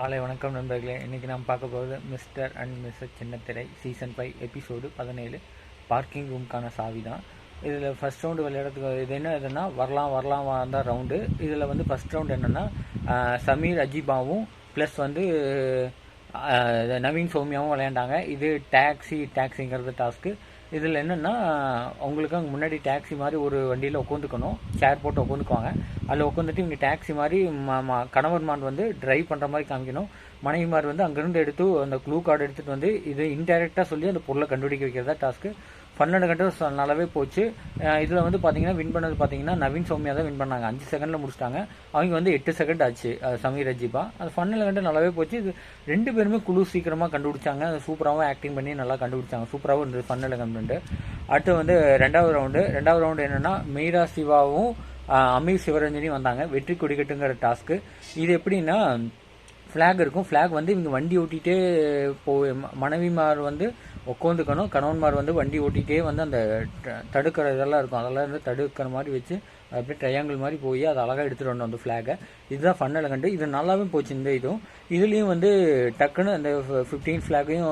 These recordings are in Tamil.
காலை வணக்கம் நண்பர்களே. இன்றைக்கி நாம் பார்க்க போகிறது mister and Mrs Chinnathirai season five episode பதினேழு. பார்க்கிங் ரூம்க்கான சாவி தான். இதில் ஃபஸ்ட் ரவுண்டு விளையாடுறதுக்கு இது என்ன இதுன்னா வரலாம் வரலாம் வந்தால் ரவுண்டு இதில் வந்து ஃபஸ்ட் ரவுண்டு என்னென்னா சமீர் அஜிபாவும் ப்ளஸ் வந்து நவீன் சௌமியாவும் விளையாண்டாங்க. இது டாக்ஸி டாக்ஸிங்கிறது டாஸ்க்கு இதில் என்னென்னா உங்களுக்கு அங்கே முன்னாடி டாக்ஸி மாதிரி ஒரு வண்டியில் உட்காந்துக்கணும். சேர் போட்டு உட்காந்துக்குவாங்க. அதில் உட்காந்துட்டு இவங்க டாக்ஸி மாதிரி ம- கணவன்மான் வந்து டிரைவ் பண்ணுற மாதிரி காமிக்கணும். மனைவிமார் வந்து அங்கேருந்து எடுத்து அந்த க்ளூ கார்டு எடுத்துகிட்டு வந்து இது இன்டெரக்டாக சொல்லி அந்த பொருளை கண்டுபிடிக்க வைக்கிறதா டாஸ்க்கு பன்னெண்டு கண்டு நல்லாவே போச்சு. இதில் வந்து பார்த்தீங்கன்னா வின் பண்ணது பார்த்தீங்கன்னா நவீன் சௌமியா தான் வின் பண்ணாங்க. அஞ்சு செகண்டில் முடிச்சிட்டாங்க. அவங்க வந்து எட்டு செகண்ட் ஆச்சு. சமீர் அஜிபா அது பன்னெண்டு கண்டு நல்லாவே போச்சு. இது ரெண்டு பேருமே குழு சீக்கிரமாக கண்டுபிடிச்சாங்க. சூப்பராகவும் ஆக்டிங் பண்ணி நல்லா கண்டுபிடிச்சாங்க. சூப்பராகவும் இருந்தது ஃபன்னில் டோர்னமெண்ட்டு அடுத்து வந்து ரெண்டாவது ரவுண்டு ரெண்டாவது ரவுண்டு என்னென்னா மீரா சிவாவும் அமீர் சிவரஞ்சனியும் வந்தாங்க. வெற்றி கொடிக்கட்டுங்கிற டாஸ்க்கு இது எப்படின்னா ஃப்ளாக் இருக்கும். ஃப்ளாக் வந்து இவங்க வண்டி ஓட்டிகிட்டே போ மனைவிமார் வந்து உட்காந்துக்கணும் கணவன்மார் வந்து வண்டி ஓட்டிகிட்டே வந்து அந்த தடுக்கிற இதெல்லாம் இருக்கும். அதெல்லாம் இருந்து தடுக்கிற மாதிரி வச்சு அப்படியே ட்ரையாங்கிள் மாதிரி போய் அதை அழகாக எடுத்துகிட்டு வரணும் அந்த ஃப்ளாகை இதுதான் ஃபன்னல் கண்டு. இது நல்லாவே போச்சு இந்த இதுவும். இதுலேயும் வந்து டக்குன்னு அந்த ஃபிஃப்டீன் ஃப்ளாகையும்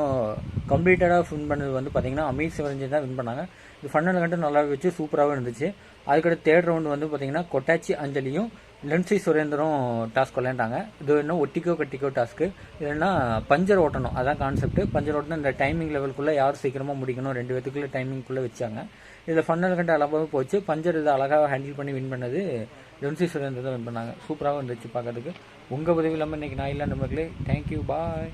கம்ப்ளீட்டடாக வின் பண்ணது வந்து பார்த்திங்கன்னா அமீர் சிவரஞ்சன் தான் வின் பண்ணாங்க. இது ஃபன்னில் கண்டு நல்லாவே வச்சு சூப்பராகவும் இருந்துச்சு. அதுக்கடுத்து தேர்ட் ரவுண்டு வந்து பார்த்தீங்கன்னா கொட்டாச்சி அஞ்சலியும் லென்சி சுரேந்தரும் டாஸ்க் விளையாண்டாங்க இது இன்னும் ஒட்டிக்கோ கட்டிக்கோ டாஸ்க்கு இல்லைன்னா பஞ்சர் ஓட்டணும். அதான் கான்செப்ட் பஞ்சர் ஓட்டணும் இந்த டைமிங் லெவலுக்குள்ளே யார் சீக்கிரமாக முடிக்கணும்? ரெண்டு பேத்துக்குள்ளே டைமிங்குள்ளே வச்சாங்க. இதில் ஃபன்னல் கண்ட அளவாக போச்சு. பஞ்சர் இதை அழகாக ஹேண்டில் பண்ணி வின் பண்ணது லென்சி சுரேந்தர் தான் வின் பண்ணாங்க. சூப்பராகவும் இருந்துச்சு பார்க்கறதுக்கு. உங்கள் உதவி இல்லாமல் இன்றைக்கி நான் இல்லை நம்மளே தேங்க்யூ பாய்